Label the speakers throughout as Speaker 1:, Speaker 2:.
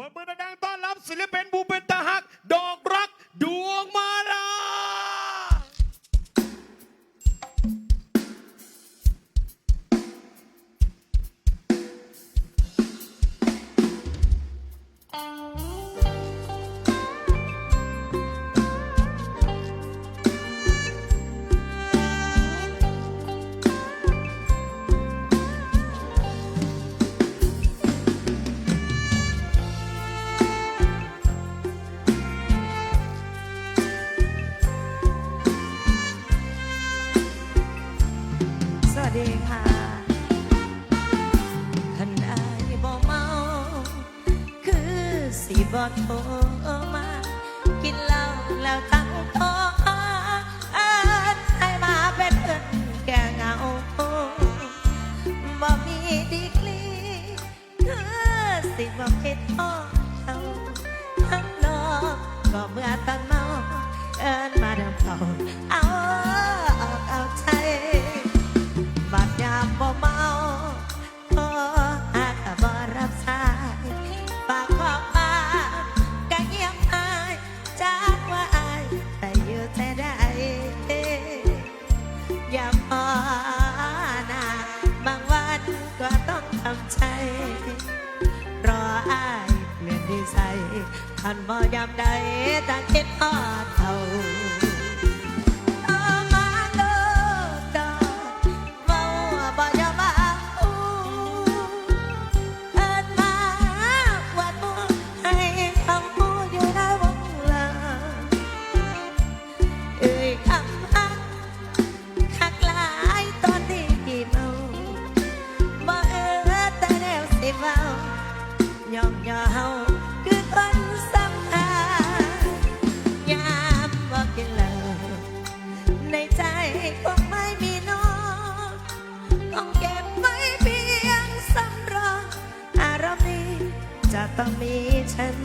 Speaker 1: ปิดมือดังๆต้อนรับศิลปินบูเป็นตาฮัก ดอก
Speaker 2: สิบ่โทรมา กินเหล้าแล้วตั้งโต๊ะเอิ้นให้มาเป็นเพื่อนแก่เหงาบ่มีดีกรีคือสิบ่คิดทอเขาทั้งนอกก็เมื่อตอนเมาเอินมาเดิมเขาเอา ดีใส่ทันบ่ยามใดตาคิดทอดเขามา ในใจคงไม่มีน้องต้องเก็บไว้เพียงสำรองอารมณ์นี้จะต้องมีฉัน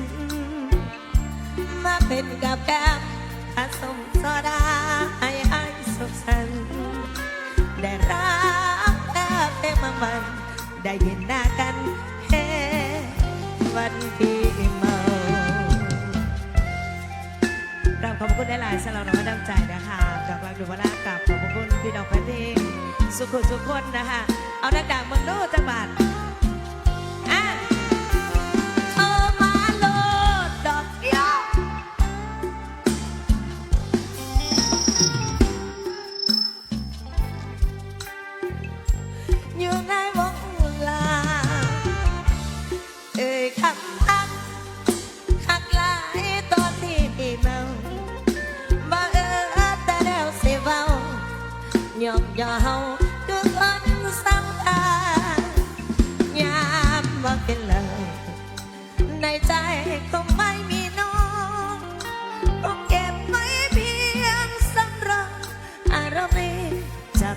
Speaker 2: มาเป็นกับแก้มผสมโซดาให้อ้สุขสันต์ได้รักแค่เพียงบางวัน ได้ยินหน้ากันแค่วันที่เมากราขอบพระคุณหลายๆสำหรับน้องน้ำใจนะคะ กับรักดูวลากราบขอบพระคุณพี่น้องแฟนเพลงสุขุสุขคนนะคะเอาดังๆเมืองดูจังหวัด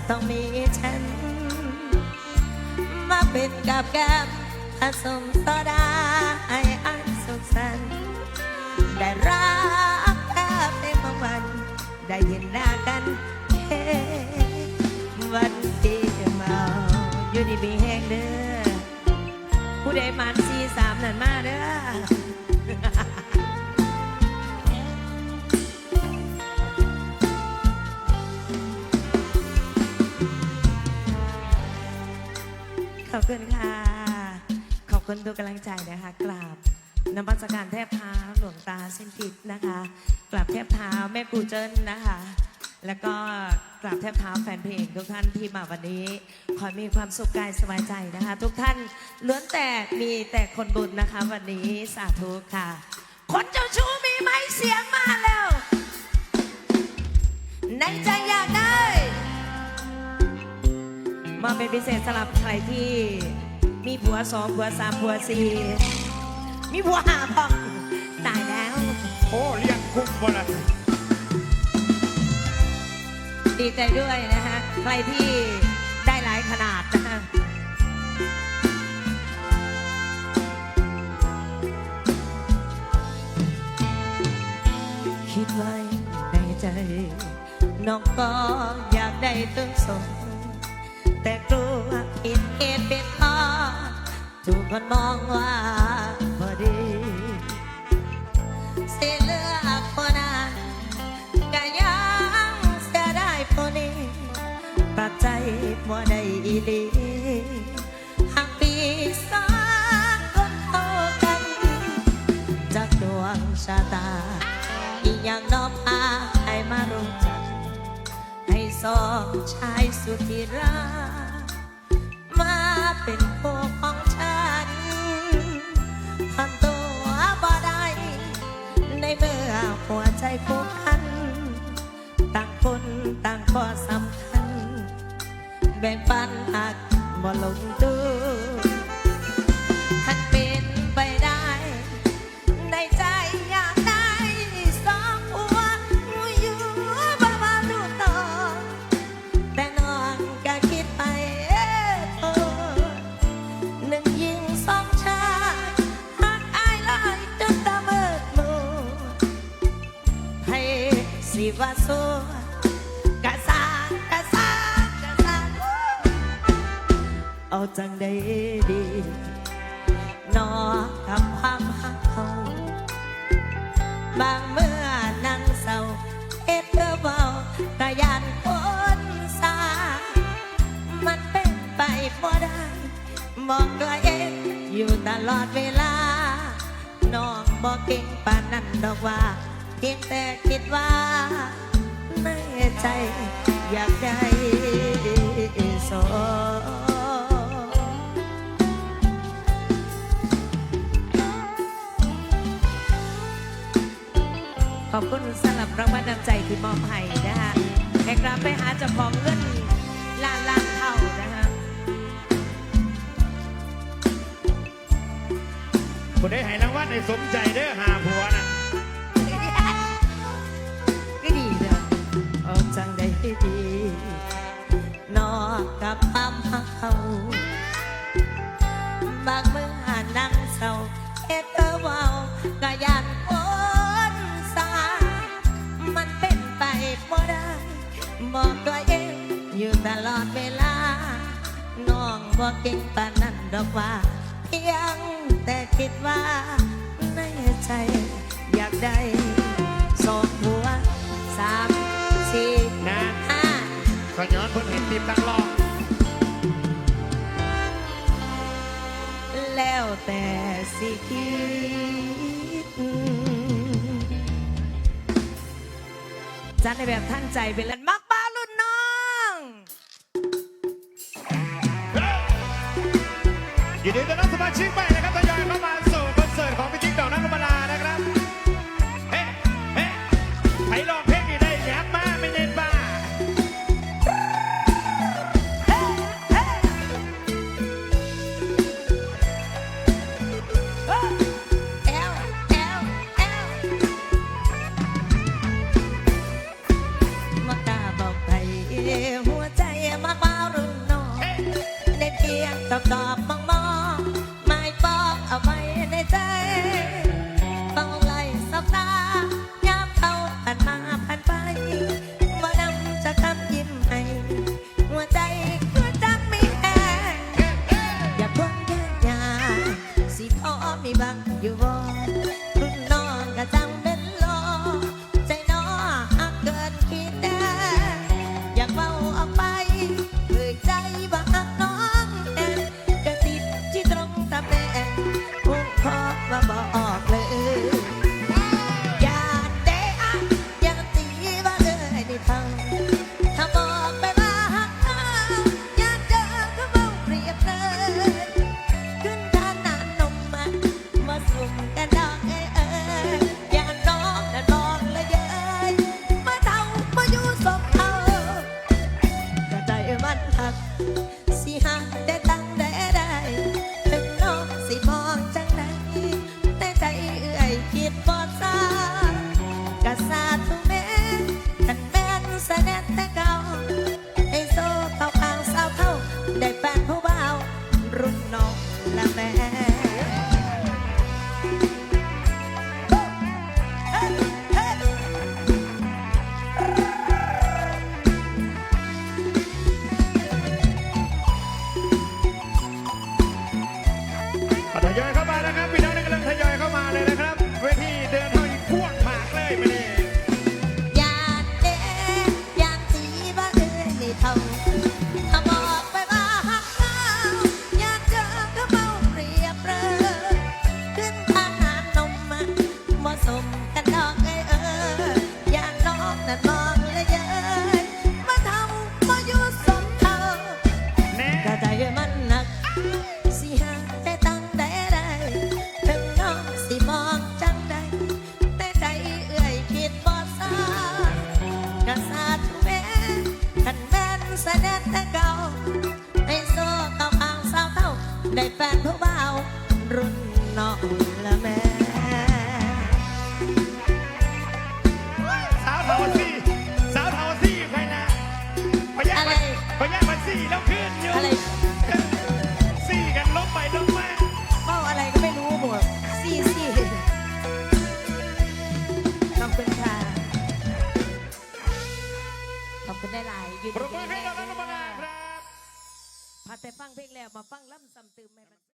Speaker 2: ต้องมีฉัน มาเป็นกับแก้มผสมโซดา อบคุณค่ะ ขอบคุณทุกกำลังใจนะคะกราบนมัสการแทบเท้าหลวงตาสิ้นกิจนะคะกราบแทบเท้าแม่กูเจิ้นนะคะ แล้วก็กราบแทบเท้าแฟนเพลงทุกท่านที่มาวันนี้ ขอมีความสุขกายสบายใจนะคะ ทุกท่านล้วนแต่มีแต่คนบุญนะคะ วันนี้สาธุค่ะ คนเจ้าชู้มีไหมเสียงมาแล้ว ในใจอยากได้ มาเป็นพิเศษสำหรับใครที่มีผัวสองผัวสามผัวสี่มีผัวห้าพอตายแล้ว
Speaker 1: โอ้เรียกคุ้มบ่ละ
Speaker 2: ดีใจด้วยนะฮะใครที่ได้หลายขนาดนะฮะคิดไว้ในใจ น้องก็อยากได้ตึงสม สู่คนมองว่าพอดีสิเลือกคนนั้นก็ยังจะได้พอนี้ปากใจบ่ได้อีดีหากปีสองคนเท่ากันจากดวงชะตา อีกอย่างนอบอาให้มารู้จัก ให้สองชายสุดที่รักมาเป็นพวก หัวใจผูกพัน ต่างคน ว่าสัวกะสางกะสางกะสางเอาจังได้ดีนอกับความหักเขาบางเมื่อนั่งเศร้าเอ็ดเธอเบากะยานคนสา มันเป็นไปบ่ได้บอกตัวเองอยู่ตลอดเวลา น้องบอกเก่งปานนั้นดอกว่า เพียงแต่คิดว่าในใจอยากได้สองขอบคุณสำหรับรางวัลน้ำใจที่มอบให้นะคะแขกรับไปหาเจ้าของเงินล้านล้านเท่านะคะ
Speaker 1: คนได้ให้รางวัลในสมใจเด้อหาผา
Speaker 2: บางเมื่อนั่งเศร้าเอ็ดเธอเบากะยันคนสา มันเป็นไปบ่ได้บอกตัวเองอยู่ตลอดเวลา น้องบอกเก่งปานนั้นดอกว่า เพียงแต่คิดว่า ในใจอยากได้สองหัวสามสี่
Speaker 1: นะ
Speaker 2: ห้า
Speaker 1: ขอย้อนเพิ่นเห็นติมตั้งรอบ
Speaker 2: แล้วแต่สิคิด จัดในแบบท่านใจเป็นลันมักบ้ารุ่นน้อง
Speaker 1: ยินดีต้อนรับสมาชิกใหม่นะครับทยอยเข้ามาสู่คอนเสิร์ตของพี่จิ๊กดอกนักกำลานะครับ เฮ้ เฮ้ใครลอง
Speaker 2: ตอบตอบมองมอ พญามันสี่แล้วขึ้นอยู่อะไรสี่กันลบไปลบมาเป้าอะไรก็ไม่รู้หมดสี่สี่ทำเป็นค่ะขอบคุณได้หลายยืน
Speaker 1: ปรบมืเราแลยครับ
Speaker 2: พาแต่ฟังเพลงแล้วมาฟังล่ำซ้ำเติมไหม